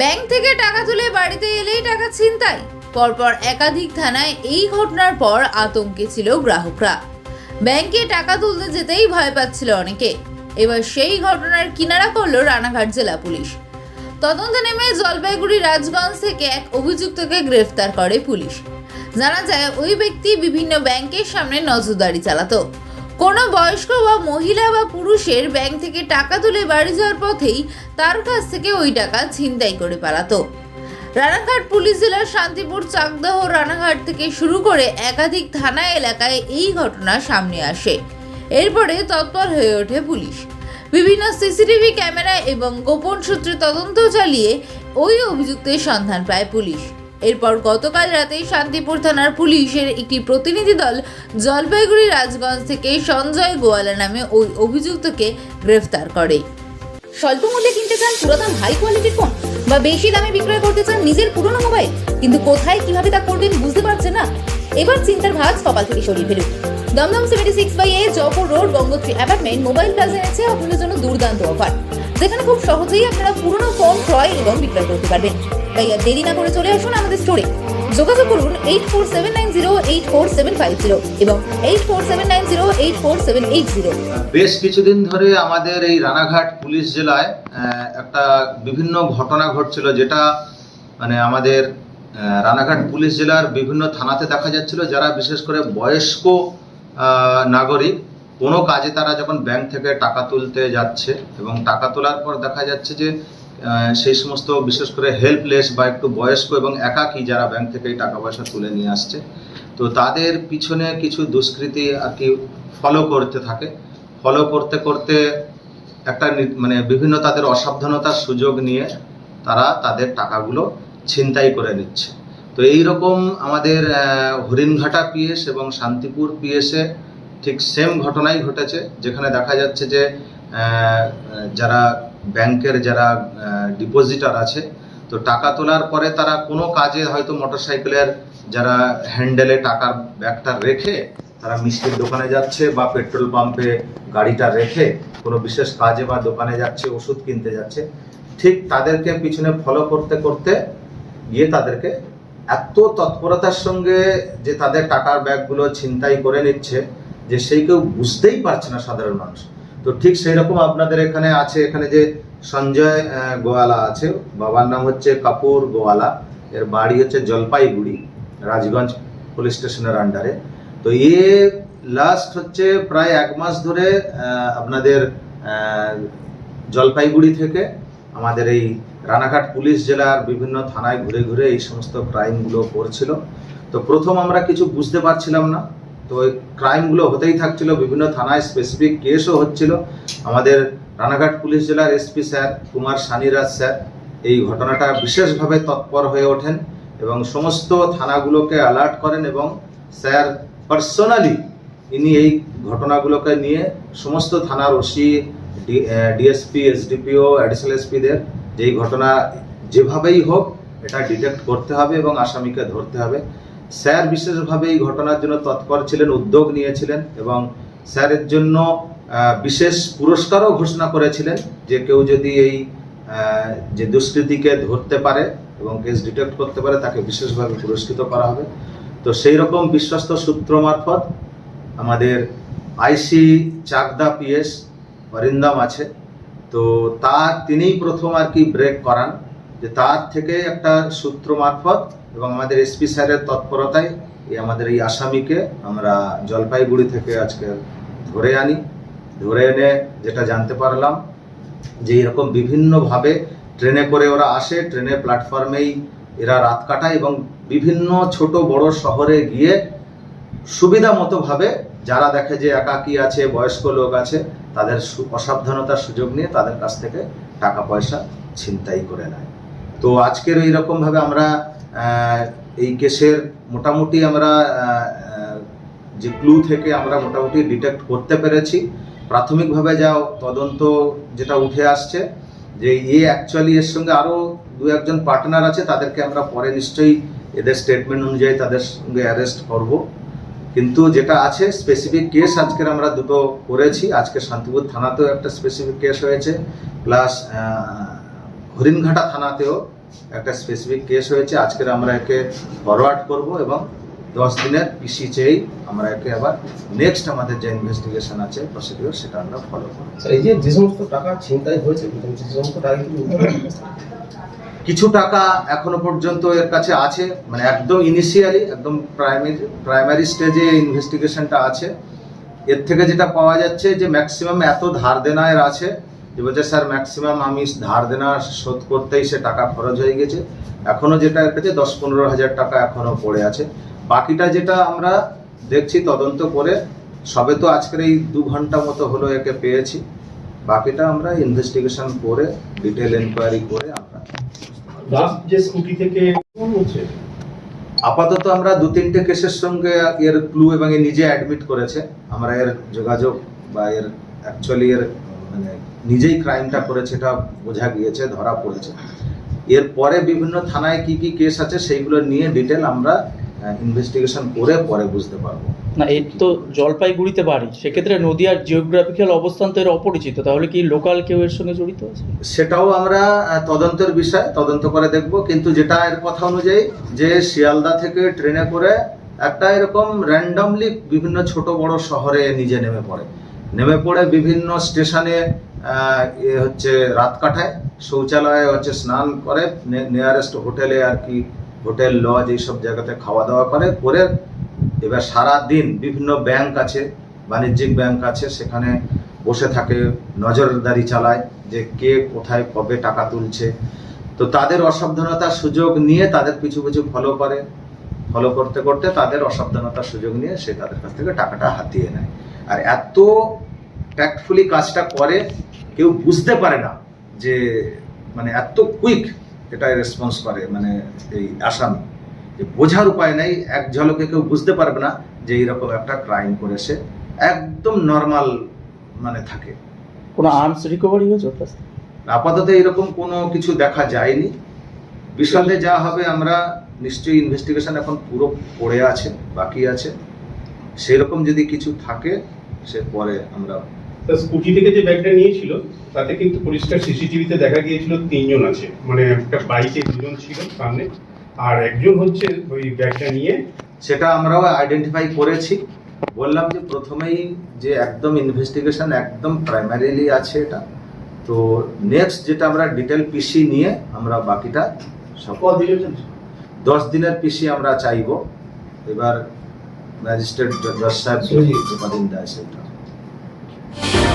Bank থেকে টাকা তুলে বাড়িতে এলেই টাকা ছিনতাই। পরপর একাধিক থানায় এই ঘটনার পর আতঙ্কে ছিল গ্রাহকরা। ব্যাংকে টাকা তুলতে যেতেই ভয় পাচ্ছিল অনেকে। এবার সেই ঘটনার কিনারা করল রানাঘাট জেলা পুলিশ। তদন্তে নেমে জলপাইগুড়ি রাজগঞ্জ থেকে এক অভিযুক্তকে গ্রেফতার করে পুলিশ। জানা যায়, ওই ব্যক্তি বিভিন্ন ব্যাংকের সামনে নজরদারি চালাতো। কোনো বয়স্ক বা মহিলা বা পুরুষের ব্যাংক থেকে টাকা তুলে বাড়ি যাওয়ার পথেই তার কাছ থেকে ওই টাকা ছিনতাই করে পালাতো। রানাঘাট পুলিশ জেলার শান্তিপুর, চাকদাহ, রানাঘাট থেকে শুরু করে একাধিক থানা এলাকায় এই ঘটনা সামনে আসে। এরপরে তৎপর হয়ে ওঠে পুলিশ। বিভিন্ন সিসিটিভি ক্যামেরা এবং গোপন সূত্রে তদন্ত চালিয়ে ওই অভিযুক্তের সন্ধান পায় পুলিশ। এরপর গতকাল রাতে শান্তিপুর থানার পুলিশের একটি প্রতিনিধি দল জলপাইগুড়ি রাজগঞ্জ থেকে সঞ্জয় গোয়ালা নামে ওই অভিযুক্তকে গ্রেফতার করে। স্বল্প মূল্যে কিনতে চান পুরাতন হাই কোয়ালিটির ফোন বা বেশি দামে বিক্রয় করতে চান নিজের পুরনো মোবাইল কিন্তু কোথায় কীভাবে তা করবেন বুঝতে পারছেন না? এবার চিন্তার ভাঁজ কপাল থেকে সরিয়ে ফেলুন। Dumdum seventy six by A Jaipur road Gangotri apartment mobile plaza এনেছে আপনাদের জন্য দুর্দান্ত অফার যেখানে খুব সহজেই আপনারা পুরনো ফোন ক্রয় এবং বিক্রয় করতে পারবেন। তাই আর দেরি না করে চলে আসুন আমাদের স্টোরে যোগাযোগ করুন eight four seven nine zero eight four seven five zero এবং eight four seven nine zero eight four seven eight zero বেশ কিছুদিন ধরে আমাদের এই রানাঘাট পুলিশ জেলায় একটা বিভিন্ন ঘটনা ঘটছিল যেটা মানে আমাদের রানাঘাট পুলিশ জেলার বিভিন্ন থানাতে দেখা যাচ্ছিল, যারা বিশেষ করে বয়স্ক নাগরিক। কোনো কাজে তারা যখন ব্যাংক থেকে টাকা তুলতে যাচ্ছে এবং টাকা তোলার পর দেখা যাচ্ছে যে সেই সমস্ত বিশেষ করে হেল্পলেস বা একটু বয়স্ক এবং একাকী যারা ব্যাংক থেকে টাকা পয়সা তুলে নিয়ে আসছে, তো তাদের পিছনে কিছু দুষ্কৃতী আর কি ফলো করতে থাকে। ফলো করতে করতে একটা মানে বিভিন্ন তাদের অসাবধানতার সুযোগ নিয়ে তারা তাদের টাকাগুলো ছিনতাই করে নিচ্ছে। তো এই রকম আমাদের হরিণঘাটা পিএস এবং শান্তিপুর পিএসে ঠিক সেম ঘটনাই ঘটেছে, যেখানে দেখা যাচ্ছে যে যারা ব্যাংকের যারা ডিপোজিটার আছে, তো টাকা তোলার পরে তারা কোনো কাজে হয়তো মোটরসাইকেলের যারা হ্যান্ডেলে টাকার ব্যাগটা রেখে, তারা মিষ্টির দোকানে যাচ্ছে বা পেট্রোল পাম্পে গাড়িটা রেখে কোনো বিশেষ কাজে বা দোকানে যাচ্ছে, ওষুধ কিনতে যাচ্ছে, ঠিক তাদেরকে পিছনে ফলো করতে করতে গিয়ে তাদেরকে এত তৎপরতার সঙ্গে যে তাদের টাকার ব্যাগগুলো ছিনতাই করে নিচ্ছে যে সেই কেউ বুঝতেই পারছে না সাধারণ মানুষ। তো ঠিক সেই রকম আপনাদের এখানে আছে, এখানে যে সঞ্জয় গোয়ালা আছে, বাবার নাম হচ্ছে কাপুর গোয়ালা, এর বাড়ি হচ্ছে জলপাইগুড়ি, রাজগঞ্জ পুলিশ স্টেশনের আন্ডারে তো এ লাস্ট হচ্ছে প্রায় এক মাস ধরে আপনাদের জলপাইগুড়ি থেকে আমাদের এই রানাঘাট পুলিশ জেলার বিভিন্ন থানায় ঘুরে ঘুরে এই সমস্ত ক্রাইমগুলো করছিল। তো প্রথম আমরা কিছু বুঝতে পারছিলাম না। তো ওই ক্রাইমগুলো হতেই থাকছিল, বিভিন্ন থানায় স্পেসিফিক কেসও হচ্ছিল। আমাদের রানাঘাট পুলিশ জেলার SP sir Kumar Saniraj sir এই ঘটনাটা বিশেষভাবে তৎপর হয়ে ওঠেন এবং সমস্ত থানাগুলোকে অ্যালার্ট করেন এবং স্যার পার্সোনালি ইনি এই ঘটনাগুলোকে নিয়ে সমস্ত থানার ওসি ডিএসপি এসডিপিও অ্যাডিশনাল এসপিদের যে এই ঘটনা যেভাবেই হোক এটা ডিটেক্ট করতে হবে এবং আসামিকে ধরতে হবে। স্যার বিশেষভাবে এই ঘটনার জন্য তৎপর ছিলেন, উদ্যোগ নিয়েছিলেন এবং স্যারের জন্য বিশেষ পুরস্কারও ঘোষণা করেছিলেন যে কেউ যদি এই যে দুষ্কৃতীকে ধরতে পারে এবং কেস ডিটেক্ট করতে পারে, তাকে বিশেষভাবে পুরস্কৃত করা হবে। তো সেই রকম বিশ্বস্ত সূত্র মারফত আমাদের আইসি চাকদা পিএস অরিন্দম আছে। তো তার তিনিই প্রথম আর কি ব্রেক করান। যে তার থেকে একটা সূত্র মারফত এবং আমাদের এসপি স্যারের তৎপরতায় এই আমাদের এই আসামিকে আমরা জলপাইগুড়ি থেকে আজকে ধরে আনি। ধরে এনে যেটা জানতে পারলাম যে এরকম বিভিন্নভাবে ট্রেনে করে ওরা আসে, ট্রেনে প্ল্যাটফর্মেই এরা রাত কাটায় এবং বিভিন্ন ছোট বড় শহরে গিয়ে সুবিধা মতোভাবে যারা দেখে যে একাকী আছে, বয়স্ক লোক আছে, তাদের অসাবধানতার সুযোগ নিয়ে তাদের কাছ থেকে টাকা পয়সা ছিনতাই করে নেয়। তো আজকের এইরকম ভাবে আমরা এই কেসের মোটামুটি আমরা যে ক্লু থেকে আমরা মোটামুটি ডিটেক্ট করতে পেরেছি। প্রাথমিকভাবে যা তদন্ত যেটা উঠে আসছে, যে এ অ্যাকচুয়ালি এর সঙ্গে আরও দু একজন পার্টনার আছে, তাদেরকে আমরা পরে নিশ্চয়ই এদের স্টেটমেন্ট অনুযায়ী তাদের সঙ্গে অ্যারেস্ট করব। কিন্তু যেটা আছে স্পেসিফিক কেস আজকের আমরা দুটো করেছি। আজকে শান্তিপুর থানাতেও একটা স্পেসিফিক কেস হয়েছে প্লাস হরিণঘাটা থানাতেও একটা স্পেসিফিক কেস হয়েছে আজকের আমরা একে ফরওয়ার্ড করব এবং দশ দিনের পিসি চেয়েই আমরা একে আবার নেক্সট আমাদের যে ইনভেস্টিগেশন আছে প্রসিডিওর সেটা আমরা ফলো করব এই যে যে সমস্ত টাকা ছিনতাই হয়েছে যে সমস্ত টাকা? কিছু টাকা এখনও পর্যন্ত এর কাছে আছে মানে একদম ইনিশিয়ালি একদম প্রাইমারি প্রাইমারি স্টেজে ইনভেস্টিগেশনটা আছে এর থেকে যেটা পাওয়া যাচ্ছে যে ম্যাক্সিমাম এত ধার দেনা এর আছে যে বলছে স্যার ম্যাক্সিমাম আমি ধার দেনা শোধ করতেই সে টাকা খরচ হয়ে গেছে। এখনও যেটা কাছে দশ পনেরো হাজার টাকা এখনও পড়ে আছে। বাকিটা যেটা আমরা দেখছি তদন্ত করে সবে তো আজকের এই দু ঘণ্টা মতো হলো একে পেয়েছি। বাকিটা আমরা ইনভেস্টিগেশন করে ডিটেল এনকোয়ারি করে আমরা যে স্কুটি থেকে আপাতত আমরা দু তিনটে কেসের সঙ্গে এর ক্লু এবং এ নিজে অ্যাডমিট করেছে। আমরা এর যোগাযোগ বা এর অ্যাকচুয়ালি এর মানে নিজেই ক্রাইমটা করেছে এটা বোঝা গিয়েছে ধরা পড়েছে। এরপরে বিভিন্ন থানায় কি কি কেস আছে সেইগুলো নিয়ে ডিটেল আমরা ইনভেস্টিগেশন করে পরে বুঝতে পারব। না এর তো জলপাইগুড়িতে বাড়ি সেক্ষেত্রে নদিয়ার জিওগ্রাফিক্যাল অবস্থান তো এর অপরিচিত তাহলে কি লোকাল কেউ এর সঙ্গে জড়িত আছে? সেটাও আমরা তদন্তের বিষয় তদন্ত করে দেখব কিন্তু যেটা এর কথা অনুযায়ী যে শিয়ালদা থেকে ট্রেনে করে একটা এরকম র্যান্ডমলি বিভিন্ন ছোট বড় শহরে নিজে নেমে পড়ে। নেমে পড়ে বিভিন্ন স্টেশনে হচ্ছে রাত কাটায়, শৌচালয়ে হচ্ছে স্নান করে নিয়ারেস্ট হোটেলে আর কি হোটেল লজ এইসব জায়গাতে খাওয়া দাওয়া করে করে এবার সারা দিন বিভিন্ন ব্যাংক আছে, বাণিজ্যিক ব্যাংক আছে, সেখানে বসে থাকে, নজরদারি চালায় যে কে কোথায় কবে টাকা তুলছে। তো তাদের অসাবধানতার সুযোগ নিয়ে তাদের পিছু পিছু ফলো করে। ফলো করতে করতে তাদের অসাবধানতার সুযোগ নিয়ে সে তাদের কাছ থেকে টাকাটা হাতিয়ে নেয়। আর এত ট্যাক্টফুলি কাজটা করে কেউ বুঝতে পারে না যে মানে এত কুইক এটা রেসপন্স করে মানে এই আসামি। যে বোঝার উপায় নেই এক ঝলকে কেউ বুঝতে পারবে না যে এইরকম একটা ক্রাইম করেছে। একদম নর্মাল মানে থাকে। কোনো আর্মস রিকভারি হয়েছে? আপাতত এরকম কোনো কিছু দেখা যায়নি। বিষয়ে যা হবে আমরা নিশ্চয়ই ইনভেস্টিগেশন এখন পুরো পড়ে আছে বাকি আছে। সেরকম যদি কিছু থাকে সে পরে আমরা তা স্কুটি থেকে যে ব্যাগটা নিয়েছিল তাতে কিন্তু পরিষ্কার সিসিটিভিতে দেখা গিয়েছিল তিনজন আছে। মানে একটা বাইকে দুজন ছিল সামনে আর একজন হচ্ছে ওই ব্যাগটা নিয়ে। সেটা আমরাও আইডেন্টিফাই করেছি। বললাম যে প্রথমেই যে একদম ইনভেস্টিগেশন একদম প্রাইমারিলি আছে এটা। তো নেক্সট যেটা আমরা ডিটেল পিসি নিয়ে আমরা বাকিটা সব দশ দিনের পিসি আমরা চাইব। এবার Magistrate Dr. Sarsoji, Madinda Center.